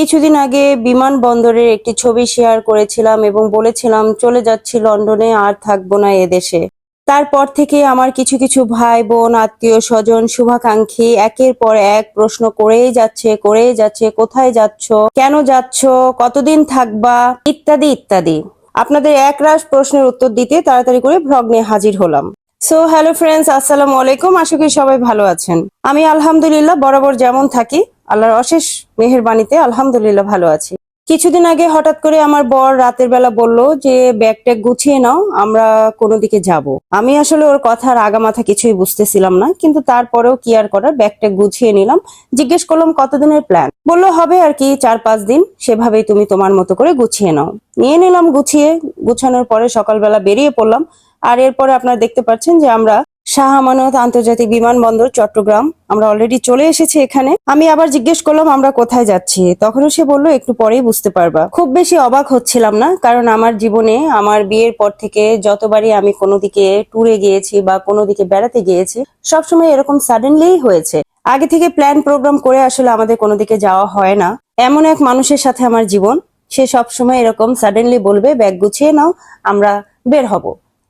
কিছুদিন আগে বিমানবন্দরের একটি ছবি শেয়ার করেছিলাম এবং বলেছিলাম, চলে যাচ্ছি লন্ডনে, আর থাকব না এদেশে তারপর থেকে আমার কিছু কিছু ভাই বোন আত্মীয় স্বজন শুভাকাঙ্ক্ষী একের পর এক প্রশ্ন, করেই যাচ্ছে করেই যাচ্ছে, কোথায় যাচ্ছ? কেন যাচ্ছ? কতদিন থাকবা? ইত্যাদি ইত্যাদি। আপনাদের একরাশ প্রশ্নের উত্তর দিতে তাড়াতাড়ি করে ভ্লগ নিয়ে হাজির হলাম। সো হ্যালো ফ্রেন্ডস আসসালামু আলাইকুম। আশা করি সবাই ভালো আছেন। আমি আলহামদুলিল্লাহ বরাবর যেমন থাকি, আল্লাহর অশেষ মেহেরবানিতে আলহামদুলিল্লাহ ভালো আছি। কিছুদিন আগে হঠাৎ করে আমার বর রাতের বেলা বলল যে ব্যাগ ট্যাগ গুছিয়ে নাও, আমরা কোনো দিকে যাব। আমি আসলে ওর কথার আগামাথা কিছুই বুঝতেছিলাম না, কিন্তু তারপরেও কি আর করার ব্যাগ ট্যাগ গুছিয়ে নিলাম। জিজ্ঞেস করলাম, কতদিনের প্ল্যান বলল, হবে আর কি, চার পাঁচ দিন, সেভাবেই তুমি তোমার মতো করে গুছিয়ে নাও। নিয়ে নিলাম গুছিয়ে গুছানোর পরে সকালবেলা বেরিয়ে পড়লাম। আর এরপরে আপনারা দেখতে পাচ্ছেন যে আমরা শাহ আমানত আন্তর্জাতিক বিমানবন্দর, চট্টগ্রাম, আমরা অলরেডি চলে এসেছি এখানে। আমি আবার জিজ্ঞেস করলাম, আমরা কোথায় যাচ্ছি? তখনও সে বলল, একটু পরেই বুঝতে পারবা। খুব বেশি অবাক হচ্ছিলাম না, কারণ আমার জীবনে, আমার বিয়ের পর থেকে যতবারই আমি কোনো দিকে ট্যুরে গিয়েছি বা কোনো দিকে বেড়াতে গিয়েছি, সবসময় এরকম সাডেনলিই হয়েছে। আগে থেকে প্ল্যান প্রোগ্রাম করে আসলে আমাদের কোনো দিকে যাওয়া হয় না। এমন এক মানুষের সাথে আমার জীবন সে সবসময় এরকম সাডেনলি বলবে, ব্যাগ গুছিয়ে নাও, আমরা বের হব।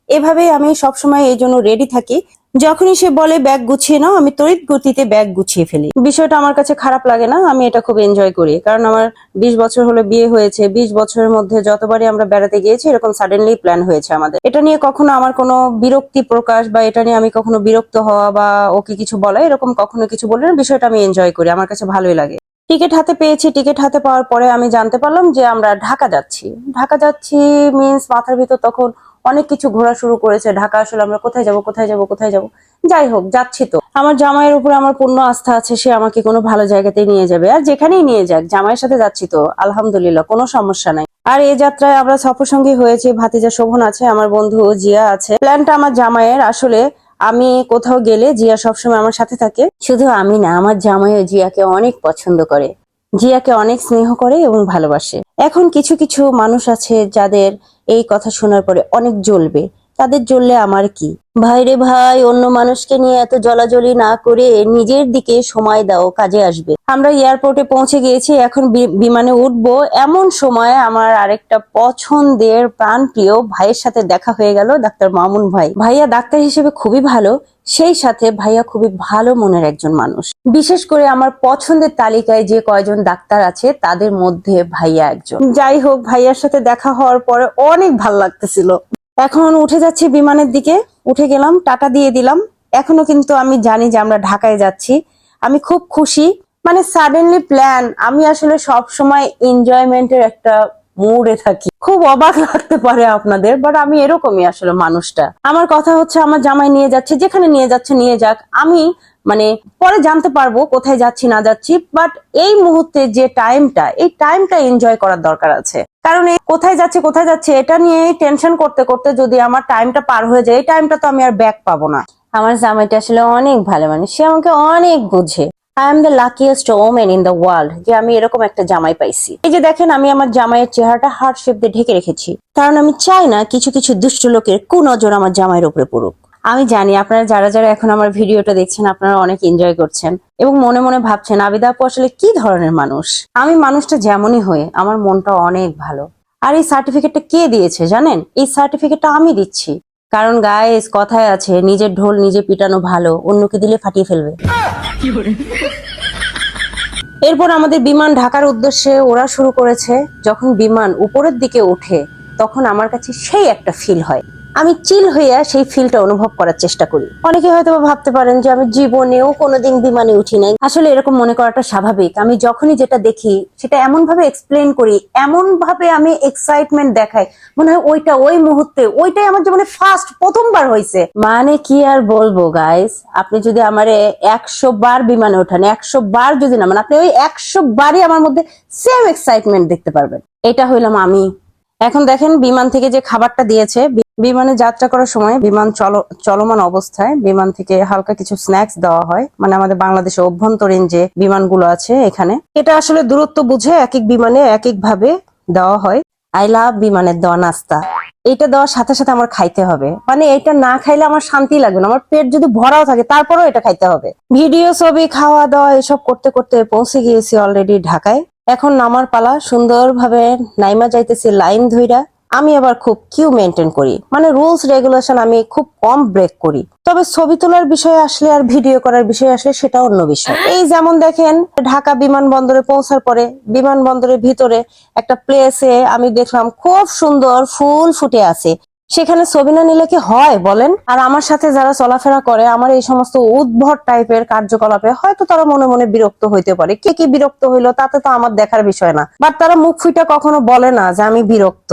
এভাবে আমি সবসময় এই জন্য রেডি থাকি। যখনই সে বলে, ব্যাগ গুছিয়ে নাও, আমি তড়িৎ গতিতে ব্যাগ গুছিয়ে ফেলি। বিষয়টা আমার কাছে খারাপ লাগে না, আমি এটা খুব এনজয় করি। কারণ আমার বিশ বছর হলো বিয়ে হয়েছে, বিশ বছরের মধ্যে যতবারই আমরা বেড়াতে গিয়েছি, এরকম সাডেনলি প্ল্যান হয়েছে আমাদের। এটা নিয়ে কখনো আমার কোনো বিরক্তি প্রকাশ বা এটা নিয়ে আমি কখনো বিরক্ত হওয়া বা ওকে কিছু বলা, এরকম কখনো কিছু বলে না, বিষয়টা আমি এনজয় করি, আমার কাছে ভালোই লাগে। টিকিট হাতে পেয়েছি, টিকিট হাতে পাওয়ার পরে আমি জানতে পারলাম যে আমরা ঢাকা যাচ্ছি। ঢাকা যাচ্ছি মিন্স মাথার ভিতর তখন অনেক কিছু ঘোরা শুরু করেছে। ঢাকা আসলে আমরা কোথায় যাব কোথায় যাব কোথায় যাব? যাই হোক, যাচ্ছি তো। আমার জামাইয়ের উপরে আমার পূর্ণ আস্থা আছে, সে আমাকে কোনো ভালো জায়গাতেই নিয়ে যাবে। আর যেখানেই নিয়ে যাক, জামাইয়ের সাথে যাচ্ছি তো, আলহামদুলিল্লাহ, কোনো সমস্যা নাই। আর এই যাত্রায় আমরা সফর সঙ্গী হয়েছে, ভাতিজা শোভন আছে, আমার বন্ধু জিয়া আছে। প্ল্যানটা আমার জামাইয়ের, আসলে আমি কোথাও গেলে জিয়া সবসময় আমার সাথে থাকে। শুধু আমি না, আমার জামাইও জিয়াকে অনেক পছন্দ করে। জিয়াকে অনেক স্নেহ করে এবং ভালোবাসে। এখন কিছু কিছু মানুষ আছে যাদের এই কথা শোনার পরে অনেক জ্বলবে। তাদের জ্বললে আমার কি? ভাইরে ভাই, অন্য মানুষকে নিয়ে এত জলাজলি না করে নিজের দিকে সময় দাও, কাজে আসবে। আমরা এয়ারপোর্টে পৌঁছে গিয়েছি, এখন বিমানে উঠবো। এমন সময় আমার আরেকটা পছন্দের প্রাণপ্রিয় ভাইয়ের সাথে দেখা হয়ে গেল, ডাক্তার মামুন ভাই। ভাইয়া ডাক্তার হিসেবে খুবই ভালো, সেই সাথে ভাইয়া খুবই ভালো মনের একজন মানুষ। বিশেষ করে আমার পছন্দের তালিকায় যে কয়জন ডাক্তার আছে, তাদের মধ্যে ভাইয়া একজন। যাই হোক, ভাইয়ার সাথে দেখা হওয়ার পরে অনেক ভালো লাগতেছিল। এখন উঠে যাচ্ছি বিমানের দিকে। উঠে গেলাম, টাটা দিয়ে দিলাম। এখনও কিন্তু আমি জানি যে আমরা ঢাকায় যাচ্ছি। আমি খুব খুশি। মানে সাডেনলি প্ল্যান আমি আসলে সব সময় এনজয়মেন্টের একটা মুডে থাকি। খুব অবাক লাগতে পারে আপনাদের বাট আমি এরকমই আসলে মানুষটা। আমার কথা হচ্ছে, আমার জামাই নিয়ে যাচ্ছে, যেখানে নিয়ে যাচ্ছে নিয়ে যাক। আমি মানে পরে জানতে পারব কোথায় যাচ্ছি, না যাচ্ছি বাট এই মুহূর্তে যে টাইমটা এই টাইমটা এনজয় করার দরকার আছে। কারণ এই কোথায় যাচ্ছে কোথায় যাচ্ছে, এটা নিয়ে টেনশন করতে করতে যদি আমার টাইমটা পার হয়ে যায়, এই টাইমটা তো আমি আর ব্যাক পাবো না। আমার জামাইটা আসলে অনেক ভালো মানুষ, সে আমাকে অনেক বুঝে। I am the luckiest woman in the world যে আমি এরকম একটা জামাই পাইছি। এই যে দেখেন, আমি আমার জামাইয়ের চেহারাটা হার্ট শেপ দিয়ে ঢেকে রেখেছি। কারণ আমি চাই না কিছু কিছু দুষ্ট লোকের কুনজর আমার জামাইয়ের উপরে পড়ুক। আমি জানি আপনারা যারা যারা এখন আমার ভিডিওটা দেখছেন, আপনারা অনেক এনজয় করছেন এবং মনে মনে ভাবছেন, আবিদা আপু আসলে কি ধরনের মানুষ? আমি মানুষটা যেমনই হয়ে আমার মনটা অনেক ভালো। আর এই সার্টিফিকেটটা কে দিয়েছে জানেন? এই সার্টিফিকেটটা আমি দিচ্ছি। কারণ গায়েস কথায় আছে, নিজের ঢোল নিজে পিটানো ভালো, অন্যকে দিলে ফাটিয়ে ফেলবে। এরপর আমাদের বিমান ঢাকার উদ্দেশ্যে ওরা শুরু করেছে। যখন বিমান উপরের দিকে ওঠে, তখন আমার কাছে সেই একটা ফিল হয়। আমি চিল হইয়া সেই ফিলটা অনুভব করার চেষ্টা করি। অনেকে হয়তো ভাবতে পারেন যে আমি জীবনেও কোনোদিন বিমানে উঠি নাই। আসলে এরকম মনে করাটা স্বাভাবিক। আমি যখনই যেটা দেখি, সেটা এমন ভাবে এক্সপ্লেন করি এমন ভাবে আমি এক্সাইটমেন্ট দেখাই। মনে হয় ওইটা ওই মুহূর্তে, ওইটাই আমার জীবনে ফার্স্ট প্রথমবার হয়েছে মানে কি আর বলব গাইস আপনি যদি আমারে একশো বার বিমানে ওঠান, একশো বার যদি নামান, আপনি ওই একশো বারই আমার মধ্যে সেম এক্সাইটমেন্ট দেখতে পারবেন। এটা হইলাম আমি। এখন দেখেন, বিমান থেকে যে খাবারটা দিয়েছে বিমানে যাত্রা করার সময় বিমান চল- চলমান অবস্থায় বিমান থেকে হালকা কিছু স্ন্যাক্স দেওয়া হয়। মানে আমাদের বাংলাদেশে অভ্যন্তরীণ যে বিমানগুলো আছে এখানে। এটা আসলে দূরত্ব বুঝে এক এক বিমানে এক এক ভাবে দেওয়া হয়। আই লাভ বিমানের দেওয়া নাস্তা। এটা দেওয়ার সাথে সাথে আমার খাইতে হবে। মানে এটা না খাইলে আমার শান্তি লাগবে না। আমার পেট যদি ভরাও থাকে, তারপরেও এটা খাইতে হবে। ভিডিও, ছবি, খাওয়া দাওয়া, এসব করতে করতে পৌঁছে গিয়েছি অলরেডি ঢাকায়। এখন নামার পালা। সুন্দরভাবে নাইমা যাইতেছি লাইন ধইরা। আমি আবার খুব কিউ মেনটেন করি। মানে রুলস রেগুলেশন আমি খুব কম ব্রেক করি। তবে ছবি তোলার বিষয়ে আসলে আর ভিডিও করার বিষয়ে আসলে সেটা অন্য বিষয়। এই যেমন দেখেন ঢাকা বিমানবন্দরে পৌঁছার পরে বিমানবন্দরের ভিতরে একটা প্লেসে আমি দেখলাম খুব সুন্দর ফুল ফুটে আছে। সেখানে ছবি না নিলে কি হয় বলেন? আর আমার সাথে যারা চলাফেরা করে, আমার এই সমস্ত উদ্ভট টাইপের কার্যকলাপে হয়তো তারা মনে মনে বিরক্ত হইতে পারে। কে কি বিরক্ত হইল তাতে তো আমার দেখার বিষয় না। বাট তারা মুখ ফুইটা কখনো বলে না যে আমি বিরক্ত।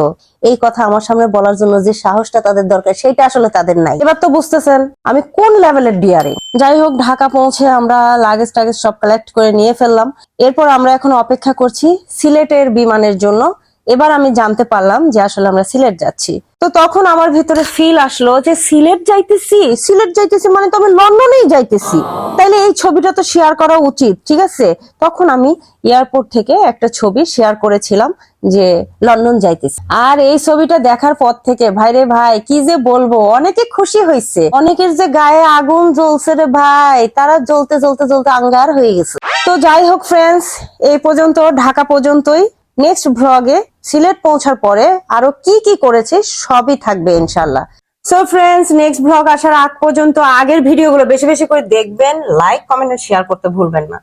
এই কথা আমার সামনে বলার জন্য যে সাহসটা তাদের দরকার, সেটা আসলে তাদের নাই। এবার তো বুঝতেছেন, আমি কোন লেভেলের ডিয়ারিং যাই হোক, ঢাকা পৌঁছে আমরা লাগেজ টাগেজ সব কালেক্ট করে নিয়ে ফেললাম। এরপর আমরা এখন অপেক্ষা করছি সিলেটের বিমানের জন্য। এবার আমি জানতে পারলাম যে আসলে আমরা সিলেট যাচ্ছি। তো তখন আমার ভিতরে ফিল আসলো যে সিলেট যাইতেছি সিলেট যাইতেছি মানে তো আমি লন্ডনেই যাইতেছি। তাইলে এই ছবিটা তো শেয়ার করা উচিত, ঠিক আছে? তখন আমি এয়ারপোর্ট থেকে একটা ছবি শেয়ার করেছিলাম যে লন্ডন যাইতেছি। আর এই ছবিটা দেখার পর থেকে ভাইরে ভাই, কি যে বলব? অনেকে খুশি হয়েছে অনেকের যে গায়ে আগুন জ্বলছে রে ভাই, তারা জ্বলতে জ্বলতে জ্বলতে আঙ্গার হয়ে গেছে। তো যাই হোক ফ্রেন্ডস এই পর্যন্ত, ঢাকা পর্যন্তই। নেক্সট ভ্লগে সিলেট পৌঁছার পরে আরও কি কি করেছে সবই থাকবে ইনশাল্লাহ সো ফ্রেন্ডস নেক্সট ব্লগ আসার আগ পর্যন্ত আগের ভিডিওগুলো বেশি বেশি করে দেখবেন লাইক কমেন্ট শেয়ার করতে ভুলবেন না।